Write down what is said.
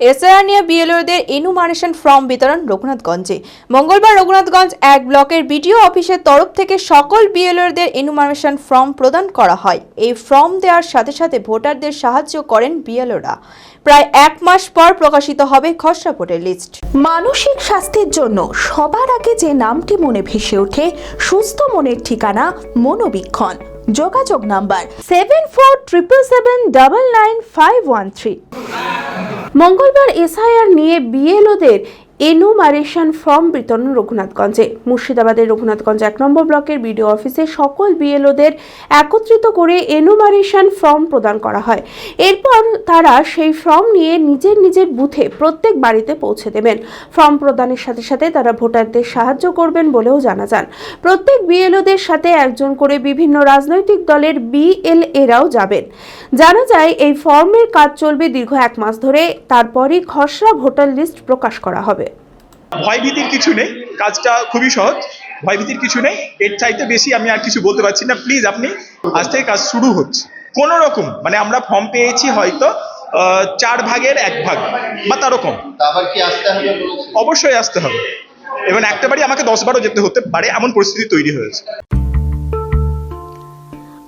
SIR নিয়ে বিএলওদের enumeration form বিতরণ রঘুনাথগঞ্জে। মঙ্গলবার রঘুনাথগঞ্জ এক ব্লকের বিডিও অফিসের তরফ থেকে সকল বিএলওদের এনুমারেশন ফর্ম প্রদান করা হয়। এই ফর্ম দেওয়ার সাথে সাথে ভোটারদের সাহায্য করেন বিএলওরা। প্রায় এক মাস পর প্রকাশিত হবে খসড়া ভোটার লিস্ট। মানসিক স্বাস্থ্যের জন্য সবার আগে যে নামটি মনে ভেসে ওঠে, সুস্থ মনের ঠিকানা মনোবীক্ষণ। যোগাযোগ number seven four triple seven double nine five one three মঙ্গলবার এসআইআর নিয়ে বিএলওদের এনুমারেশন ফর্ম বিতরণ রঘুনাথগঞ্জে। মুর্শিদাবাদের রঘুনাথগঞ্জ এক নম্বর ব্লকের বিডিও অফিসে সকল বিএলওদের একত্রিত করে এনুমারেশন ফর্ম প্রদান করা হয়। এরপর তারা সেই ফর্ম নিয়ে নিজের নিজের বুথে প্রত্যেক বাড়িতে পৌঁছে দেবেন। ফর্ম প্রদানের সাথে সাথে তারা ভোটারদের সাহায্য করবেন বলেও জানা যান। প্রত্যেক বিএলওদের সাথে একজন করে বিভিন্ন রাজনৈতিক দলের বিএলএরাও যাবেন। জানা যায়, এই ফর্মের কাজ চলবে দীর্ঘ এক মাস ধরে। তারপরই খসড়া ভোটার লিস্ট প্রকাশ করা হবে। ভয়ভীতির কিছু নেই কাজটা খুবই সহজ ভয়ভীতির কিছু নেই। এর চাইতে বেশি আমি আর কিছু বলতে পারছি না। প্লিজ আপনি আজ থেকে কাজ শুরু হচ্ছে। কোনো রকম মানে আমরা ফর্ম পেয়েছি হয়তো চার ভাগের এক ভাগ বা তারও কম। আবার কি আসতে হবে বলেছে অবশ্যই আসতে হবে। এবং একটা বাড়ি আমাকে দশ বারও যেতে হতে পারে এমন পরিস্থিতি তৈরি হয়েছে।